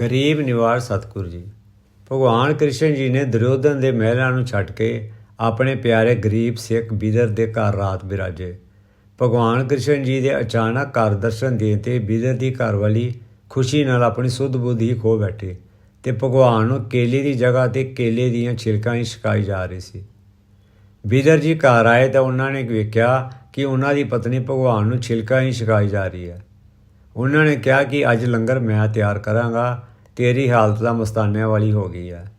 ਗਰੀਬ ਨਿਵਾਰ ਸਤਿਗੁਰੂ ਜੀ। ਭਗਵਾਨ ਕ੍ਰਿਸ਼ਨ ਜੀ ਨੇ ਦੁਰਯੋਧਨ ਦੇ ਮਹਿਲਾਂ ਨੂੰ ਛੱਡ ਕੇ ਆਪਣੇ ਪਿਆਰੇ ਗਰੀਬ ਸਿੱਖ ਬਿਦਰ ਦੇ ਘਰ ਰਾਤ ਬਿਰਾਜੇ। ਭਗਵਾਨ ਕ੍ਰਿਸ਼ਨ ਜੀ ਦੇ ਅਚਾਨਕ ਘਰ ਦਰਸ਼ਨ ਦੇਣ ਤੇ ਬਿਦਰ ਦੀ ਘਰਵਾਲੀ ਖੁਸ਼ੀ ਨਾਲ ਆਪਣੀ ਸੁੱਧ ਬੁੱਧੀ ਖੋ ਬੈਠੇ ਤੇ ਭਗਵਾਨ ਨੂੰ ਕੇਲੇ ਦੀ ਜਗ੍ਹਾ ਤੇ ਕੇਲੇ ਦੀਆਂ ਛਿਲਕਾਂ ਹੀ ਛਕਾਈ ਜਾ ਰਹੀ ਸੀ। ਬਿਦਰ ਜੀ ਘਰ ਆਏ ਤਾਂ ਉਹਨਾਂ ਨੇ ਵੇਖਿਆ ਕਿ ਉਹਨਾਂ ਦੀ ਪਤਨੀ ਭਗਵਾਨ ਨੂੰ ਛਿਲਕਾਂ ਹੀ ਛਕਾਈ ਜਾ ਰਹੀ ਹੈ। ਉਹਨਾਂ ਨੇ ਕਿਹਾ ਕਿ ਅੱਜ ਲੰਗਰ ਮੈਂ ਤਿਆਰ ਕਰਾਂਗਾ, ਤੇਰੀ ਹਾਲਤ ਤਾਂ ਮਸਤਾਨਿਆਂ ਵਾਲੀ ਹੋ ਗਈ ਹੈ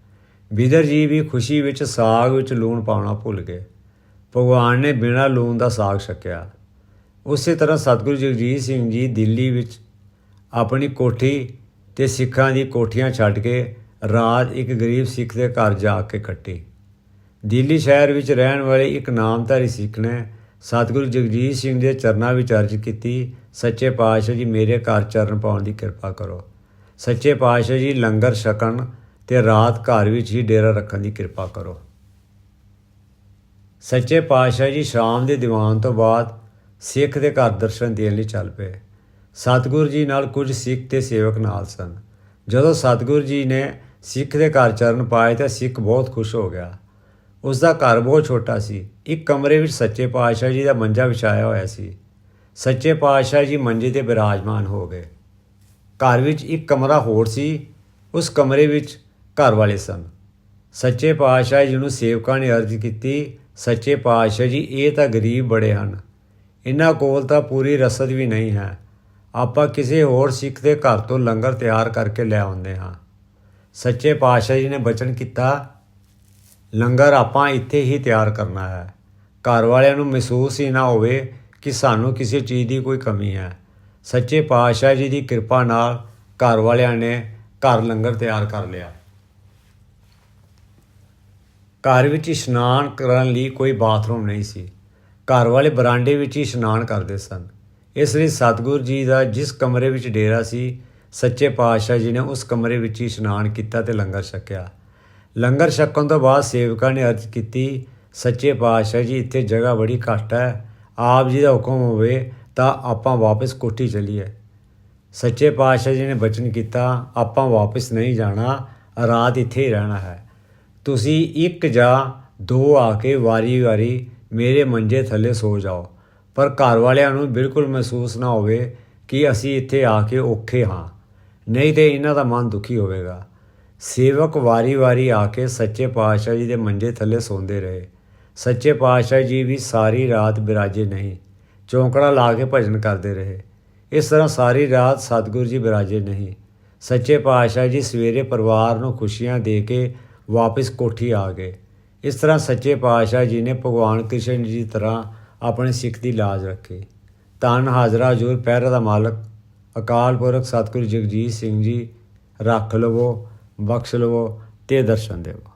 ਬਿਦਰ ਜੀ ਵੀ ਖੁਸ਼ੀ ਵਿੱਚ ਸਾਗ ਵਿੱਚ ਲੂਣ ਪਾਉਣਾ ਭੁੱਲ ਗਏ। ਭਗਵਾਨ ਨੇ ਬਿਨਾਂ ਲੂਣ ਦਾ ਸਾਗ ਛਕਿਆ। ਉਸੇ ਤਰ੍ਹਾਂ ਸਤਿਗੁਰੂ ਜਗਜੀਤ ਸਿੰਘ ਜੀ ਦਿੱਲੀ ਵਿੱਚ ਆਪਣੀ ਕੋਠੀ ਤੇ ਸਿੱਖਾਂ ਦੀ ਕੋਠੀਆਂ ਛੱਡ ਕੇ ਰਾਤ ਇੱਕ ਗਰੀਬ ਸਿੱਖ ਦੇ ਘਰ ਜਾ ਕੇ ਕੱਟੀ ਦਿੱਲੀ ਸ਼ਹਿਰ ਵਿੱਚ ਰਹਿਣ ਵਾਲੇ ਇੱਕ ਨਾਮਧਾਰੀ ਸਿੱਖ ਨੇ ਸਤਿਗੁਰੂ ਜਗਜੀਤ ਸਿੰਘ ਦੇ ਚਰਨਾਂ ਵਿੱਚ ਅਰਜ਼ ਕੀਤੀ, ਸੱਚੇ ਪਾਤਸ਼ਾਹ ਜੀ ਮੇਰੇ ਘਰ ਚਰਨ ਪਾਉਣ ਦੀ ਕਿਰਪਾ ਕਰੋ। ਸੱਚੇ ਪਾਤਸ਼ਾਹ ਜੀ ਲੰਗਰ ਛਕਣ ਤੇ ਰਾਤ ਘਰ ਵਿੱਚ ਹੀ ਡੇਰਾ ਰੱਖਣ ਦੀ ਕਿਰਪਾ ਕਰੋ। ਸੱਚੇ ਪਾਤਸ਼ਾਹ ਜੀ ਸ਼ਾਮ ਦੇ ਦੀਵਾਨ ਤੋਂ ਬਾਅਦ ਸਿੱਖ ਦੇ ਘਰ ਦਰਸ਼ਨ ਦੇਣ ਲਈ ਚੱਲ ਪਏ। ਸਤਿਗੁਰੂ ਜੀ ਨਾਲ ਕੁਝ ਸਿੱਖ ਤੇ ਸੇਵਕ ਨਾਲ ਸਨ। ਜਦੋਂ ਸਤਿਗੁਰੂ ਜੀ ਨੇ ਸਿੱਖ ਦੇ ਘਰ ਚਰਨ ਪਾਏ ਤਾਂ ਸਿੱਖ ਬਹੁਤ ਖੁਸ਼ ਹੋ ਗਿਆ। ਉਸ ਦਾ ਘਰ ਬਹੁਤ ਛੋਟਾ ਸੀ। ਇੱਕ ਕਮਰੇ ਵਿੱਚ ਸੱਚੇ ਪਾਤਸ਼ਾਹ ਜੀ ਦਾ ਮੰਜਾ ਵਿਛਾਇਆ ਹੋਇਆ ਸੀ। ਸੱਚੇ ਪਾਤਸ਼ਾਹ ਜੀ ਮੰਜੇ ਤੇ ਬਿਰਾਜਮਾਨ ਹੋ ਗਏ। ਘਰ ਵਿੱਚ ਇੱਕ ਕਮਰਾ ਹੋਰ ਸੀ। ਉਸ ਕਮਰੇ ਵਿੱਚ ਘਰ ਵਾਲੇ ਸਨ। ਸੱਚੇ ਪਾਤਸ਼ਾਹ ਜੀ ਨੂੰ ਸੇਵਕਾਂ ਨੇ ਅਰਜ਼ ਕੀਤੀ, ਸੱਚੇ ਪਾਤਸ਼ਾਹ ਜੀ, ਇਹ ਤਾਂ ਗਰੀਬ ਬੜੇ ਹਨ। ਇਹਨਾਂ ਕੋਲ ਤਾਂ ਪੂਰੀ ਰਸਦ ਵੀ ਨਹੀਂ ਹੈ। ਆਪਾਂ ਕਿਸੇ ਹੋਰ ਸਿੱਖ ਦੇ ਘਰ ਤੋਂ ਲੰਗਰ ਤਿਆਰ ਕਰਕੇ ਲੈ ਆਉਂਦੇ ਹਾਂ। ਸੱਚੇ ਪਾਤਸ਼ਾਹ ਜੀ ਨੇ ਬਚਨ ਕੀਤਾ ਲੰਗਰ ਆਪਾਂ ਇੱਥੇ ਹੀ ਤਿਆਰ ਕਰਨਾ ਹੈ। ਘਰ ਵਾਲਿਆਂ ਨੂੰ ਮਹਿਸੂਸ ਹੀ ਨਾ ਹੋਵੇ ਕਿ ਸਾਨੂੰ ਕਿਸੇ ਚੀਜ਼ ਦੀ ਕੋਈ ਕਮੀ ਹੈ। ਸੱਚੇ ਪਾਤਸ਼ਾਹ ਜੀ ਦੀ ਕਿਰਪਾ ਨਾਲ ਘਰ ਵਾਲਿਆਂ ਨੇ ਘਰ ਲੰਗਰ ਤਿਆਰ ਕਰ ਲਿਆ। ਘਰ ਵਿੱਚ ਇਸ਼ਨਾਨ ਕਰਨ ਲਈ ਕੋਈ ਬਾਥਰੂਮ ਨਹੀਂ ਸੀ। ਘਰ ਵਾਲੇ ਬਰਾਂਡੇ ਵਿੱਚ ਹੀ ਇਸ਼ਨਾਨ ਕਰਦੇ ਸਨ। ਇਸ ਲਈ ਸਤਿਗੁਰੂ ਜੀ ਦਾ ਜਿਸ ਕਮਰੇ ਵਿੱਚ ਡੇਰਾ ਸੀ, ਸੱਚੇ ਪਾਤਸ਼ਾਹ ਜੀ ਨੇ ਉਸ ਕਮਰੇ ਵਿੱਚ ਹੀ ਇਸ਼ਨਾਨ ਕੀਤਾ ਤੇ ਲੰਗਰ ਛਕਿਆ। ਲੰਗਰ ਛਕਣ ਤੋਂ ਬਾਅਦ ਸੇਵਕਾਂ ਨੇ ਅਰਜ਼ ਕੀਤੀ, ਸੱਚੇ ਪਾਤਸ਼ਾਹ ਜੀ, ਇੱਥੇ ਜਗ੍ਹਾ ਬੜੀ ਘੱਟ ਹੈ। ਆਪ ਜੀ ਦਾ ਹੁਕਮ ਹੋਵੇ ਤਾਂ ਆਪਾਂ ਵਾਪਸ ਕੋਠੀ ਚਲੀਏ। ਸੱਚੇ ਪਾਤਸ਼ਾਹ ਜੀ ਨੇ ਬਚਨ ਕੀਤਾ, ਆਪਾਂ ਵਾਪਸ ਨਹੀਂ ਜਾਣਾ, ਰਾਤ ਇੱਥੇ ਹੀ ਰਹਿਣਾ ਹੈ। ਤੁਸੀਂ ਇੱਕ ਜਾਂ ਦੋ ਆ ਕੇ ਵਾਰੀ-ਵਾਰੀ ਮੇਰੇ ਮੰਜੇ ਥੱਲੇ ਸੋ ਜਾਓ। ਪਰ ਘਰ ਵਾਲਿਆਂ ਨੂੰ ਬਿਲਕੁਲ ਮਹਿਸੂਸ ਨਾ ਹੋਵੇ ਕਿ ਅਸੀਂ ਇੱਥੇ ਆ ਕੇ ਔਖੇ ਹਾਂ। ਨਹੀਂ ਤੇ ਇਹਨਾਂ ਦਾ ਮਨ ਦੁਖੀ ਹੋਵੇਗਾ। ਸੇਵਕ ਵਾਰੀ-ਵਾਰੀ ਆ ਕੇ ਸੱਚੇ ਪਾਤਸ਼ਾਹ ਜੀ ਦੇ ਮੰਜੇ ਥੱਲੇ ਸੌਂਦੇ ਰਹੇ। ਸੱਚੇ ਪਾਤਸ਼ਾਹ ਜੀ ਵੀ ਸਾਰੀ ਰਾਤ ਬਿਰਾਜੇ ਨਹੀਂ, ਚੌਂਕੜਾ ਲਾ ਕੇ ਭਜਨ ਕਰਦੇ ਰਹੇ। ਇਸ ਤਰ੍ਹਾਂ ਸਾਰੀ ਰਾਤ ਸਤਿਗੁਰੂ ਜੀ ਬਿਰਾਜੇ ਨਹੀਂ। ਸੱਚੇ ਪਾਤਸ਼ਾਹ ਜੀ ਸਵੇਰੇ ਪਰਿਵਾਰ ਨੂੰ ਖੁਸ਼ੀਆਂ ਦੇ ਕੇ ਵਾਪਸ ਕੋਠੀ ਆ ਗਏ। ਇਸ ਤਰ੍ਹਾਂ ਸੱਚੇ ਪਾਤਸ਼ਾਹ ਜੀ ਨੇ ਭਗਵਾਨ ਕ੍ਰਿਸ਼ਨ ਜੀ ਦੀ ਤਰ੍ਹਾਂ ਆਪਣੇ ਸਿੱਖ ਦੀ ਲਾਜ ਰੱਖੀ। ਤਨ ਹਾਜ਼ਰਾ ਹਜ਼ੂਰ ਪਹਿਰਾ ਦਾ ਮਾਲਕ, ਅਕਾਲ ਪੁਰਖ ਸਤਿਗੁਰੂ ਜਗਜੀਤ ਸਿੰਘ ਜੀ, ਰੱਖ ਲਵੋ। ਬਖਸ਼ ਲਵੋ ਤੇ ਦਰਸ਼ਨ ਦੇਵੋ